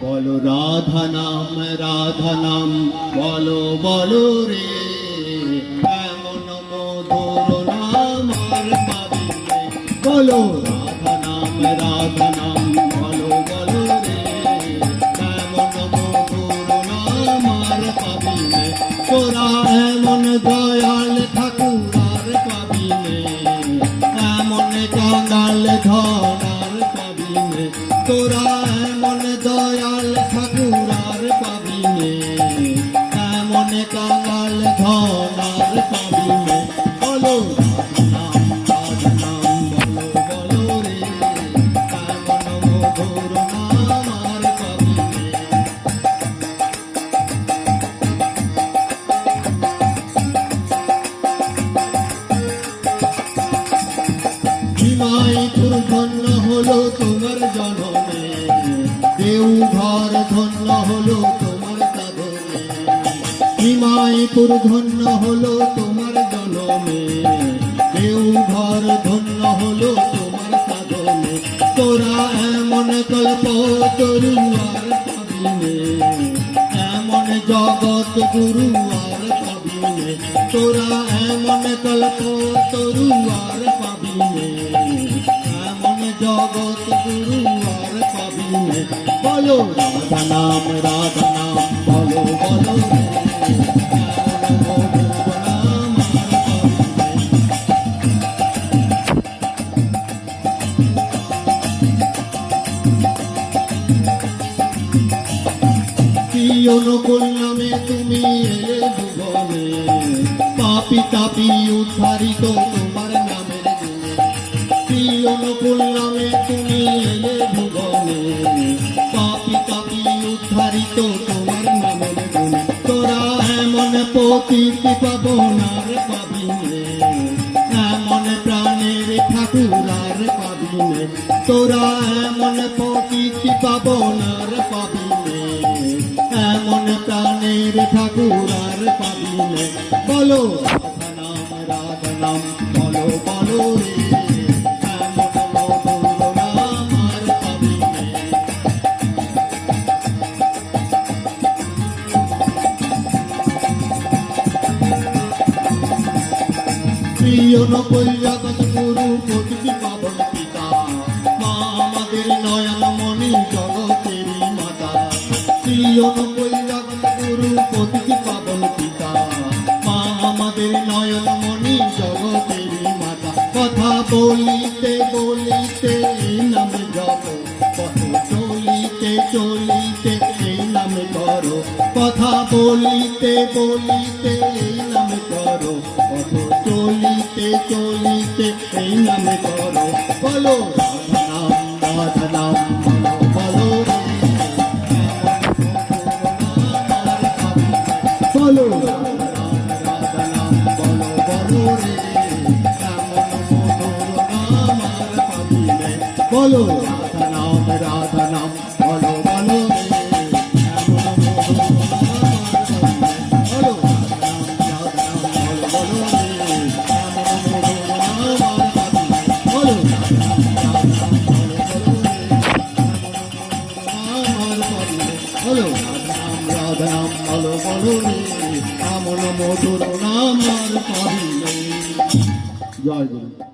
বলো রাধা নাম রাধা নাম বলো বলো রে। এমন মধুর নাম বলো রাধা নাম রাধা নাম বলো রে এমন মধুর নাম আর পাবি নে। হিমায়িতুর ধন্য হলো তোমার জনমে দেওঘর ধন্য হলো তোমার সাধনে হিমায়িতুর ধন্য হলো তোমার জনমে। দেওঘর ধন্য হলো তোমার সাধনে তোরা এমন কল্প তরুয়ার পাবিনে এমন জগৎ গুরু আর পাবিনে তোরা এমন কল্প তরুয়ার পাবিনে জগৎ গুরু আর পাবিনে বলো রাধা নাম রাধা নাম বলো বলো অনুকূল তুমি এলে ভুবনে? পাপি তাপি উদ্ধারিত অনুকূল নামে তুমি এলে ভুবনে। পাপি তাপি উদ্ধারিত তোমার নামের গুণে। তোরা এমন পতিতি পাবনার পাবিনে। এমন প্রাণের ঠাকুর আর পাবিনে। তোরা এমন পতিতি পাবনার পাবিনে। এমন প্রাণের ঠাকুর আর পাবিনে। বলো নাম, রাধা নাম। প্রিয় নকল জগৎ গুরু প্রতিটি পাবন পিতা মা আমাদের নয়ন মণি জগতেরই মাতা প্রিয় নকল জগৎ গুরু প্রতিটি পাবন পিতা মা আমাদের নয়ন মণি জগতেরই মাতা কথা বলিতে বলিতে নামে জপ পথ চলিতে চলিতে নামে করো কথা বলিতে বলিতে নামে করো পথ চলিতে চলিতে এই নামে করো বলো রাধা নাম রাধা নাম বলো বলো। বলো রাধা নাম রাধা নাম বলো বলো রাধা নাম বলো বলো রে এমন মধুর নাম আর জয় গুরু।